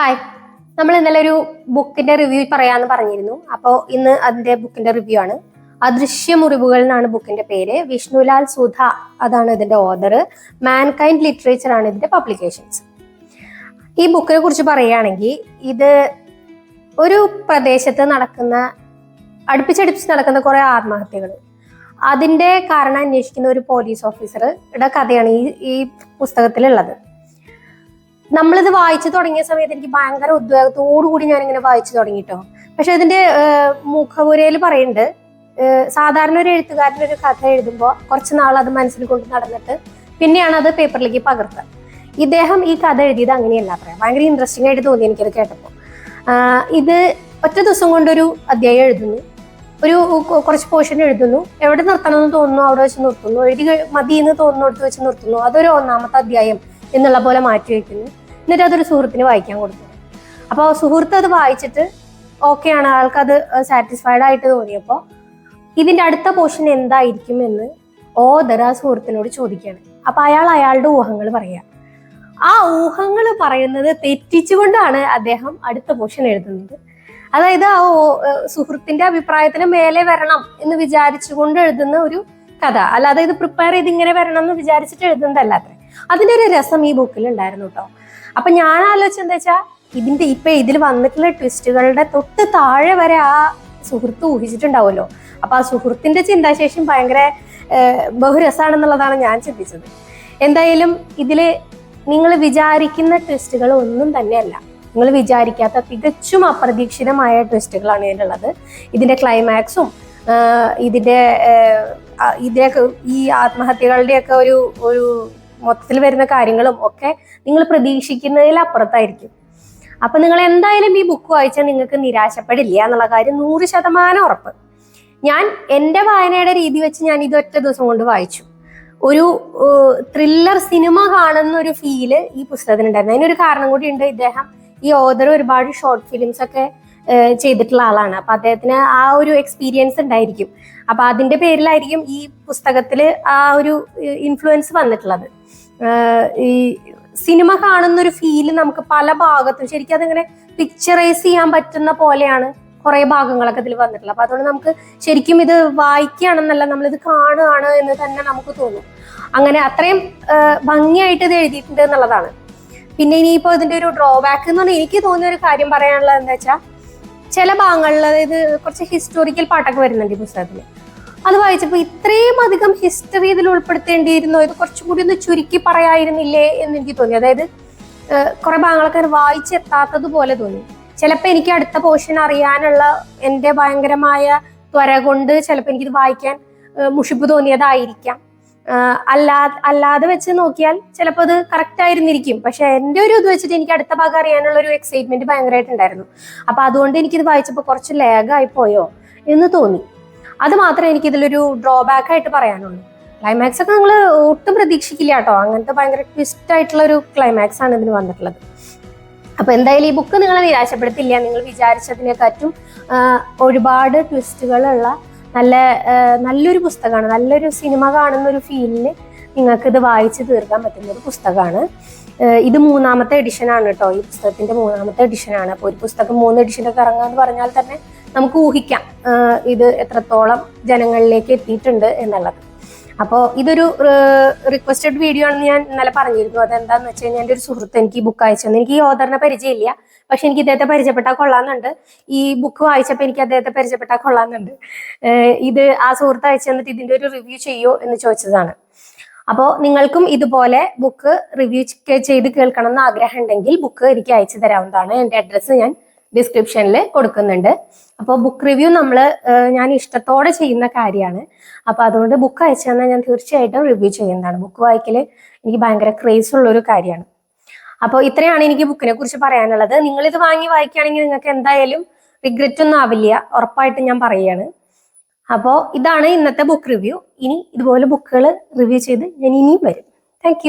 Hi നമ്മൾ ഇന്നലെ ഒരു ബുക്കിന്റെ റിവ്യൂ പറയാന്ന് പറഞ്ഞിരുന്നു. അപ്പോൾ ഇന്ന് അതിന്റെ ബുക്കിന്റെ റിവ്യൂ ആണ്. അദൃശ്യ മുറിവുകൾ എന്നാണ് ബുക്കിന്റെ പേര്. വിഷ്ണുലാൽ സുധ അതാണ് ഇതിന്റെ ഓദർ മാൻകൈൻഡ് ലിറ്ററേച്ചർ ആണ് ഇതിന്റെ പബ്ലിക്കേഷൻസ് ഈ ബുക്കിനെ കുറിച്ച് പറയുകയാണെങ്കിൽ ഇത് ഒരു പ്രദേശത്ത് നടക്കുന്ന അടുപ്പിച്ചടുപ്പിച്ച് നടക്കുന്ന കുറെ ആത്മഹത്യകൾ അതിന്റെ കാരണം അന്വേഷിക്കുന്ന ഒരു പോലീസ് ഓഫീസറുടെ കഥയാണ് ഈ ഈ പുസ്തകത്തിലുള്ളത്. നമ്മളിത് വായിച്ചു തുടങ്ങിയ സമയത്ത് എനിക്ക് ഭയങ്കര ഉദ്വേഗത്തോടു കൂടി ഞാൻ ഇങ്ങനെ വായിച്ചു തുടങ്ങിട്ടോ. പക്ഷെ ഇതിന്റെ മുഖപുരയിൽ പറയുന്നുണ്ട് സാധാരണ ഒരു എഴുത്തുകാരന്റെ ഒരു കഥ എഴുതുമ്പോൾ കുറച്ച് നാൾ അത് മനസ്സിൽ കൊണ്ട് നടന്നിട്ട് പിന്നെയാണ് അത് പേപ്പറിലേക്ക് പകർത്തുക ഇദ്ദേഹം ഈ കഥ എഴുതിയത് അങ്ങനെയല്ല പറയാം. ഭയങ്കര ഇൻട്രസ്റ്റിംഗ് ആയിട്ട് തോന്നി എനിക്കത് കേട്ടപ്പോൾ ഇത് ഒറ്റ ദിവസം കൊണ്ടൊരു അധ്യായം എഴുതുന്നു. ഒരു കുറച്ച് പോർഷൻ എഴുതുന്നു. എവിടെ നിർത്തണം എന്ന് തോന്നുന്നു അവിടെ വെച്ച് നിർത്തുന്നു. എഴുതി മതി എന്ന് തോന്നുന്നിടത്ത് വെച്ച് നിർത്തുന്നു. അതൊരു ഒന്നാമത്തെ അധ്യായം. എന്നുള്ള പോലെ മാറ്റി വയ്ക്കുന്നു എന്നിട്ട് അതൊരു സുഹൃത്തിന് വായിക്കാൻ കൊടുത്തു. അപ്പോൾ സുഹൃത്ത് അത് വായിച്ചിട്ട് ഓക്കെയാണ് ആൾക്കത് സാറ്റിസ്ഫൈഡ് ആയിട്ട് തോന്നിയപ്പോൾ ഇതിന്റെ അടുത്ത പോർഷൻ എന്തായിരിക്കും എന്ന് ഓദർ ആ സുഹൃത്തിനോട് ചോദിക്കുകയാണ്. അപ്പൊ അയാൾ അയാളുടെ ഊഹങ്ങൾ പറയാ. ആ ഊഹങ്ങൾ പറയുന്നത് തെറ്റിച്ചുകൊണ്ടാണ് അദ്ദേഹം അടുത്ത പോർഷൻ എഴുതുന്നത്. അതായത് ആ സുഹൃത്തിന്റെ അഭിപ്രായത്തിന് മേലെ വരണം എന്ന് വിചാരിച്ചുകൊണ്ട് എഴുതുന്ന ഒരു കഥ. അല്ലാതെ ഇത് പ്രിപ്പയർ ചെയ്ത് ഇങ്ങനെ വരണം എന്ന് വിചാരിച്ചിട്ട് എഴുതുന്നതല്ല അത്ര. അതിന്റെ ഒരു രസം ഈ ബുക്കിൽ ഉണ്ടായിരുന്നു കേട്ടോ അപ്പൊ ഞാൻ ആലോചിച്ച എന്താ വെച്ചാ ഇതിന്റെ ഇപ്പൊ ഇതിൽ വന്നിട്ടുള്ള ട്വിസ്റ്റുകളുടെ തൊട്ട് താഴെ വരെ ആ സുഹൃത്ത് ഊഹിച്ചിട്ടുണ്ടാവുമല്ലോ. അപ്പൊ ആ സുഹൃത്തിന്റെ ചിന്താശേഷി ഭയങ്കര ബഹുരസാണെന്നുള്ളതാണ് ഞാൻ ചിന്തിച്ചത്. എന്തായാലും ഇതിൽ നിങ്ങൾ വിചാരിക്കുന്ന ട്വിസ്റ്റുകൾ ഒന്നും തന്നെയല്ല. നിങ്ങൾ വിചാരിക്കാത്ത തികച്ചും അപ്രതീക്ഷിതമായ ട്വിസ്റ്റുകളാണ് ഇതിലുള്ളത്. ഇതിന്റെ ക്ലൈമാക്സും ഇതിന്റെ ഇതിനൊക്കെ ഈ ആത്മഹത്യകളുടെയൊക്കെ ഒരു ഒരു മൊത്തത്തിൽ വരുന്ന കാര്യങ്ങളും ഒക്കെ നിങ്ങൾ പ്രതീക്ഷിക്കുന്നതിൽ അപ്പുറത്തായിരിക്കും. അപ്പൊ നിങ്ങൾ എന്തായാലും ഈ ബുക്ക് വായിച്ചാൽ നിങ്ങൾക്ക് നിരാശപ്പെടില്ല എന്നുള്ള കാര്യം നൂറ് ശതമാനം ഉറപ്പ്. ഞാൻ എന്റെ വായനയുടെ രീതി വെച്ച് ഞാൻ ഇത് ഒറ്റ ദിവസം കൊണ്ട് വായിച്ചു. ഒരു ത്രില്ലർ സിനിമ കാണുന്ന ഒരു ഫീൽ ഈ പുസ്തകത്തിനുണ്ടായിരുന്നു. അതിനൊരു കാരണം കൂടി ഉണ്ട് ഇദ്ദേഹം ഈ ഓദർ ഒരുപാട് ഷോർട്ട് ഫിലിംസ് ഒക്കെ ചെയ്തിട്ടുള്ള ആളാണ്. അപ്പൊ അദ്ദേഹത്തിന് ആ ഒരു എക്സ്പീരിയൻസ് ഉണ്ടായിരിക്കും. അപ്പൊ അതിന്റെ പേരിലായിരിക്കും ഈ പുസ്തകത്തിൽ ആ ഒരു ഇൻഫ്ലുവൻസ് വന്നിട്ടുള്ളത്. ഈ സിനിമ കാണുന്ന ഒരു ഫീൽ നമുക്ക് പല ഭാഗത്തും ശരിക്കും അതിങ്ങനെ പിക്ചറൈസ് ചെയ്യാൻ പറ്റുന്ന പോലെയാണ് കുറെ ഭാഗങ്ങളൊക്കെ ഇതിൽ വന്നിട്ടുള്ളത്. അപ്പൊ അതുകൊണ്ട് നമുക്ക് ശരിക്കും ഇത് വായിക്കുകയാണെന്നല്ല നമ്മളിത് കാണുകയാണ് എന്ന് തന്നെ നമുക്ക് തോന്നും. അങ്ങനെ അത്രയും ഭംഗിയായിട്ട് ഇത് എഴുതിയിട്ടുണ്ട് എന്നുള്ളതാണ്. പിന്നെ ഇനിയിപ്പോ ഇതിന്റെ ഒരു ഡ്രോബാക്ക് എന്ന് പറഞ്ഞാൽ എനിക്ക് തോന്നിയ ഒരു കാര്യം പറയാനുള്ളത് എന്താ വെച്ചാൽ ചില ഭാഗങ്ങളിൽ അതായത് കുറച്ച് ഹിസ്റ്റോറിക്കൽ പാട്ടൊക്കെ വരുന്നുണ്ട് ഈ പുസ്തകത്തിൽ. അത് വായിച്ചപ്പോൾ ഇത്രയും അധികം ഹിസ്റ്ററി ഇതിൽ ഉൾപ്പെടുത്തേണ്ടിയിരുന്നോ ഇത് കുറച്ചും കൂടി ഒന്ന് ചുരുക്കി പറയായിരുന്നില്ലേ എന്ന് എനിക്ക് തോന്നി. അതായത് കുറെ ഭാഗങ്ങളൊക്കെ വായിച്ചെത്താത്തത് പോലെ തോന്നി. ചിലപ്പോൾ എനിക്ക് അടുത്ത പോർഷൻ അറിയാനുള്ള എന്റെ ഭയങ്കരമായ ത്വര കൊണ്ട് ചിലപ്പോൾ എനിക്കിത് വായിക്കാൻ മുഷിപ്പ് തോന്നിയതായിരിക്കാം. അല്ലാ അല്ലാതെ വെച്ച് നോക്കിയാൽ ചിലപ്പോൾ അത് കറക്റ്റ് ആയിരുന്നിരിക്കും. പക്ഷെ എന്റെ ഒരു ഇത് വെച്ചിട്ട് എനിക്ക് അടുത്ത ഭാഗം അറിയാനുള്ള ഒരു എക്സൈറ്റ്മെന്റ് ഭയങ്കരമായിട്ടുണ്ടായിരുന്നു അപ്പൊ അതുകൊണ്ട് എനിക്കിത് വായിച്ചപ്പോൾ കുറച്ച് ലാഗായി പോയോ എന്ന് തോന്നി. അത് മാത്രമേ എനിക്ക് ഇതിലൊരു ഡ്രോബാക്ക് ആയിട്ട് പറയാനുള്ളൂ. ക്ലൈമാക്സ് ഒക്കെ നിങ്ങൾ ഒട്ടും പ്രതീക്ഷിക്കില്ല കേട്ടോ. അങ്ങനത്തെ ഭയങ്കര ട്വിസ്റ്റ് ആയിട്ടുള്ള ഒരു ക്ലൈമാക്സ് ആണ് ഇതിന് വന്നിട്ടുള്ളത്. അപ്പൊ എന്തായാലും ഈ ബുക്ക് നിങ്ങളെ നിരാശപ്പെടുത്തില്ല. നിങ്ങൾ വിചാരിച്ചതിനെക്കാട്ടും ആഹ്, ഒരുപാട് ട്വിസ്റ്റുകളുള്ള നല്ല നല്ലൊരു പുസ്തകമാണ്. നല്ലൊരു സിനിമ കാണുന്ന ഒരു ഫീലിന് നിങ്ങൾക്ക് ഇത് വായിച്ചു തീർക്കാൻ പറ്റുന്ന ഒരു പുസ്തകമാണ്. ഇത് മൂന്നാമത്തെ എഡിഷൻ ആണ് കേട്ടോ. ഈ പുസ്തകത്തിന്റെ മൂന്നാമത്തെ എഡിഷൻ ആണ് അപ്പോൾ ഒരു പുസ്തകം മൂന്ന് എഡിഷനൊക്കെ ഇറങ്ങുക എന്ന് പറഞ്ഞാൽ തന്നെ നമുക്ക് ഊഹിക്കാം. ഇത് എത്രത്തോളം ജനങ്ങളിലേക്ക് എത്തിയിട്ടുണ്ട് എന്നുള്ളത്. അപ്പോൾ ഇതൊരു റിക്വസ്റ്റഡ് വീഡിയോ ആണെന്ന് ഞാൻ ഇന്നലെ പറഞ്ഞിരുന്നു. അതെന്താന്ന് വെച്ച് കഴിഞ്ഞാൽ എന്റെ ഒരു സുഹൃത്ത് എനിക്ക് ഈ ബുക്ക് അയച്ചു എനിക്ക് ഈ ഓദറിനെ പരിചയമില്ല. പക്ഷെ എനിക്ക് ഇദ്ദേഹത്തെ പരിചയപ്പെട്ടാൽ കൊള്ളാമെന്നുണ്ട്. ഈ ബുക്ക് വായിച്ചപ്പോൾ എനിക്ക് അദ്ദേഹത്തെ പരിചയപ്പെട്ടാൽ കൊള്ളാമെന്നുണ്ട്. ഇത് ആ സുഹൃത്ത് അയച്ചു തന്നിട്ട് ഇതിന്റെ ഒരു റിവ്യൂ ചെയ്യോ എന്ന് ചോദിച്ചതാണ്. അപ്പോൾ നിങ്ങൾക്കും ഇതുപോലെ ബുക്ക് റിവ്യൂ ചെയ്ത് കേൾക്കണം എന്ന് ആഗ്രഹം ഉണ്ടെങ്കിൽ ബുക്ക് എനിക്ക് അയച്ചു തരാവുന്നതാണ്. എന്റെ അഡ്രസ്സ് ഞാൻ ഡിസ്ക്രിപ്ഷനിൽ കൊടുക്കുന്നുണ്ട്. അപ്പോൾ ബുക്ക് റിവ്യൂ നമ്മൾ ഞാൻ ഇഷ്ടത്തോടെ ചെയ്യുന്ന കാര്യമാണ്. അപ്പോൾ അതുകൊണ്ട് ബുക്ക് അയച്ചു തന്നാൽ ഞാൻ തീർച്ചയായിട്ടും റിവ്യൂ ചെയ്യുന്നതാണ്. ബുക്ക് വായിക്കൽ എനിക്ക് ഭയങ്കര ക്രേസ് ഉള്ളൊരു കാര്യമാണ്. അപ്പോൾ ഇത്രയാണ് എനിക്ക് ബുക്കിനെ കുറിച്ച് പറയാനുള്ളത്. നിങ്ങൾ ഇത് വാങ്ങി വായിക്കുകയാണെങ്കിൽ നിങ്ങൾക്ക് എന്തായാലും റിഗ്രറ്റ് ഒന്നും ആവില്ല. ഉറപ്പായിട്ടും ഞാൻ പറയുകയാണ്. അപ്പോൾ ഇതാണ് ഇന്നത്തെ ബുക്ക് റിവ്യൂ ഇനി ഇതുപോലെ ബുക്കുകൾ റിവ്യൂ ചെയ്ത് ഞാൻ ഇനിയും വരും. താങ്ക്